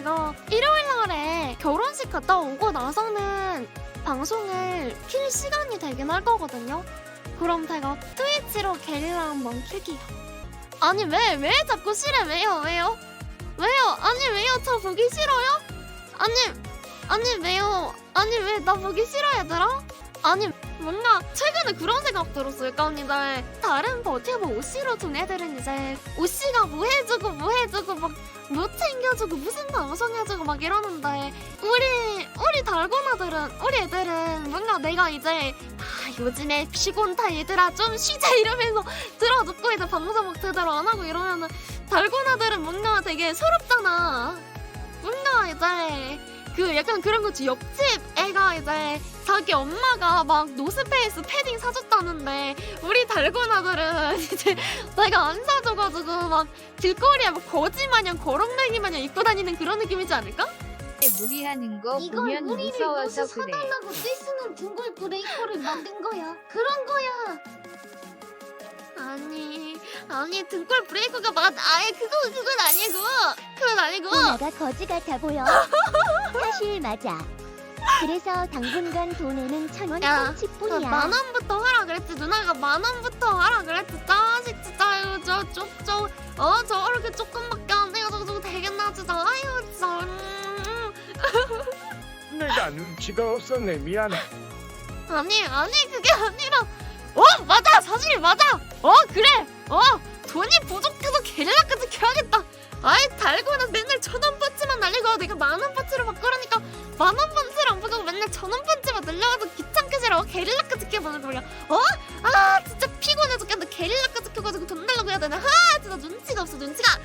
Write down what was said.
내가 일요일 날에 결혼식 갔다 오고 나서는 방송을 킬 시간이 되긴 할 거거든요. 그럼 제가 트위치로 게릴라 한번 킬게요. 아니 왜 왜 자꾸 싫어 왜요 왜요 왜요 아니 왜요 저 보기 싫어요? 아니 아니 왜요 아니 왜 나 보기 싫어 얘들아? 아니 뭔가 최근에 그런 생각 들었어요. 그러니까 언니들 다른 버티버 오씨로 둔 애들은 이제 오씨가 뭐 해주고 뭐 해주고 막뭐 챙겨주고 무슨 방송 해주고 막 이러는데 우리 우리 달고나들은 우리 애들은 뭔가 내가 이제 아 요즘에 피곤타 얘들아 좀 쉬자 이러면서 들어눕고 이제 방송 막 제대로 안 하고 이러면은 달고나들은 뭔가 되게 서럽잖아. 그 약간 그런 거지 옆집 애가 이제 자기 엄마가 막 노스페이스 패딩 사줬다는데 우리 달고나들은 이제 내가 안 사줘가지고 막 길거리에 막 거지 마냥 거렁뱅이 마냥 입고 다니는 그런 느낌이지 않을까? 무리하는 거 이걸 보면 우리를 무서워서 넣어서 그래. 사달라고 떼쓰는 등골 브레이커를 만든 거야. 그런 거야. 아니 아니 등골 브레이크가 맞 아예 그거 그건 아니고 그건 아니고 누나가 거지 같아 보여. 사실 맞아. 그래서 당분간 돈에는 천원 야, 꽁치뿐이야. 만 원부터 하라 그랬지 누나가 만 원부터 하라 그랬지 짜식 진짜 이거 저쪽저어 저렇게 조금밖에 안 돼가지고 되겠나 진짜 아유 진짜 음. 내가 눈치가 없었네 미안해 아니 아니 그게 아니라 어 맞아 사실 맞아 어 그래 어 만원 번치로 바꾸라니까 만원 번치를 안 보고 맨날 천원 번치만 날려가지고 귀찮게 싫어 게릴라까지 켜보는 거야. 어? 아 진짜 피곤해 죽겠는데 게릴라까지 켜가지고 돈 내려고 해야 되나? 하 진짜 눈치가 없어 눈치가